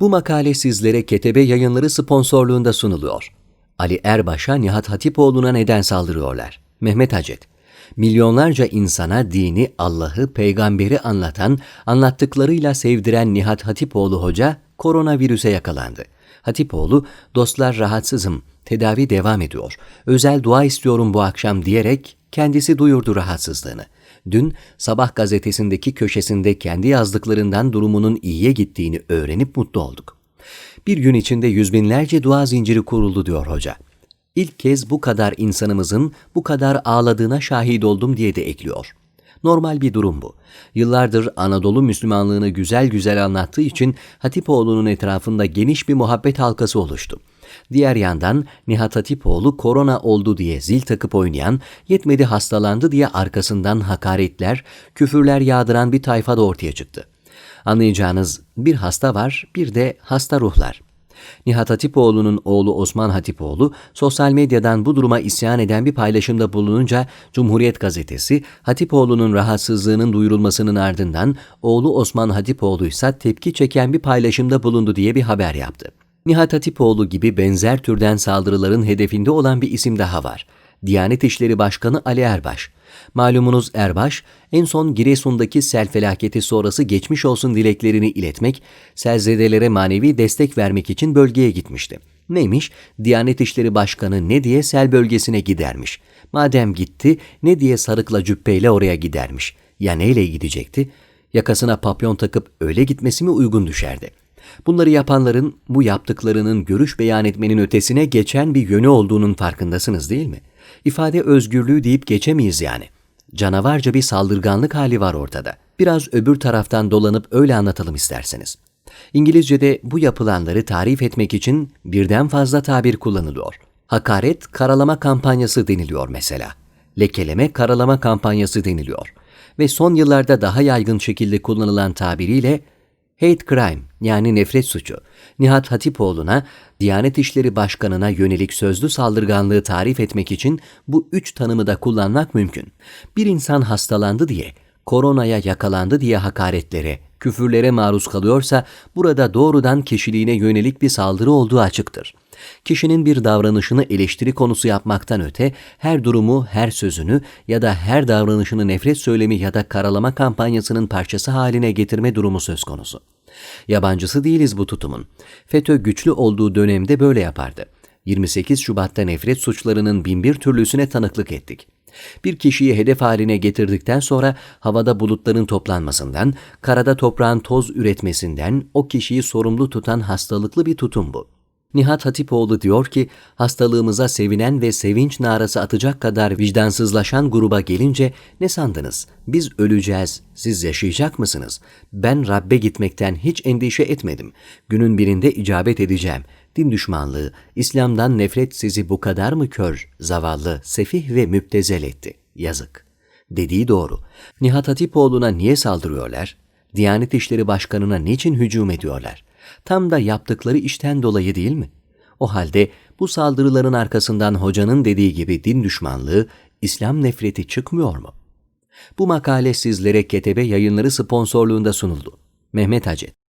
Bu makale sizlere Ketebe Yayınları sponsorluğunda sunuluyor. Ali Erbaş'a Nihat Hatipoğlu'na neden saldırıyorlar? Mehmet Hacet. Milyonlarca insana dini, Allah'ı, peygamberi anlatan, anlattıklarıyla sevdiren Nihat Hatipoğlu Hoca koronavirüse yakalandı. Hatipoğlu, dostlar rahatsızım, tedavi devam ediyor, özel dua istiyorum bu akşam diyerek kendisi duyurdu rahatsızlığını. Dün Sabah gazetesindeki köşesinde kendi yazdıklarından durumunun iyiye gittiğini öğrenip mutlu olduk. Bir gün içinde yüz binlerce dua zinciri kuruldu diyor hoca. İlk kez bu kadar insanımızın bu kadar ağladığına şahit oldum diye de ekliyor. Normal bir durum bu. Yıllardır Anadolu Müslümanlığını güzel güzel anlattığı için Hatipoğlu'nun etrafında geniş bir muhabbet halkası oluştu. Diğer yandan Nihat Hatipoğlu korona oldu diye zil takıp oynayan, yetmedi hastalandı diye arkasından hakaretler, küfürler yağdıran bir tayfa da ortaya çıktı. Anlayacağınız bir hasta var, bir de hasta ruhlar. Nihat Hatipoğlu'nun oğlu Osman Hatipoğlu sosyal medyadan bu duruma isyan eden bir paylaşımda bulununca Cumhuriyet Gazetesi Hatipoğlu'nun rahatsızlığının duyurulmasının ardından oğlu Osman Hatipoğlu ise tepki çeken bir paylaşımda bulundu diye bir haber yaptı. Nihat Hatipoğlu gibi benzer türden saldırıların hedefinde olan bir isim daha var. Diyanet İşleri Başkanı Ali Erbaş. Malumunuz Erbaş, en son Giresun'daki sel felaketi sonrası geçmiş olsun dileklerini iletmek, selzedelere manevi destek vermek için bölgeye gitmişti. Neymiş? Diyanet İşleri Başkanı ne diye sel bölgesine gidermiş. Madem gitti, ne diye sarıkla cübbeyle oraya gidermiş. Ya neyle gidecekti? Yakasına papyon takıp öyle gitmesi mi uygun düşerdi? Bunları yapanların bu yaptıklarının görüş beyan etmenin ötesine geçen bir yönü olduğunun farkındasınız değil mi? İfade özgürlüğü deyip geçemeyiz yani. Canavarca bir saldırganlık hali var ortada. Biraz öbür taraftan dolanıp öyle anlatalım isterseniz. İngilizce'de bu yapılanları tarif etmek için birden fazla tabir kullanılıyor. Hakaret, karalama kampanyası deniliyor mesela. Lekeleme, karalama kampanyası deniliyor. Ve son yıllarda daha yaygın şekilde kullanılan tabiriyle hate crime yani nefret suçu, Nihat Hatipoğlu'na, Diyanet İşleri Başkanı'na yönelik sözlü saldırganlığı tarif etmek için bu üç tanımı da kullanmak mümkün. Bir insan hastalandı diye, koronaya yakalandı diye hakaretlere, küfürlere maruz kalıyorsa burada doğrudan kişiliğine yönelik bir saldırı olduğu açıktır. Kişinin bir davranışını eleştiri konusu yapmaktan öte her durumu, her sözünü ya da her davranışını nefret söylemi ya da karalama kampanyasının parçası haline getirme durumu söz konusu. Yabancısı değiliz bu tutumun. FETÖ güçlü olduğu dönemde böyle yapardı. 28 Şubat'ta nefret suçlarının binbir türlüsüne tanıklık ettik. Bir kişiyi hedef haline getirdikten sonra havada bulutların toplanmasından, karada toprağın toz üretmesinden o kişiyi sorumlu tutan hastalıklı bir tutum bu. Nihat Hatipoğlu diyor ki, hastalığımıza sevinen ve sevinç narası atacak kadar vicdansızlaşan gruba gelince ne sandınız? Biz öleceğiz, siz yaşayacak mısınız? Ben Rabbe gitmekten hiç endişe etmedim. Günün birinde icabet edeceğim. Din düşmanlığı, İslam'dan nefret sizi bu kadar mı kör, zavallı, sefih ve müptezel etti? Yazık. Dediği doğru. Nihat Hatipoğlu'na niye saldırıyorlar? Diyanet İşleri Başkanı'na niçin hücum ediyorlar? Tam da yaptıkları işten dolayı değil mi? O halde bu saldırıların arkasından hocanın dediği gibi din düşmanlığı, İslam nefreti çıkmıyor mu? Bu makale sizlere Ketebe Yayınları sponsorluğunda sunuldu. Mehmet Hacet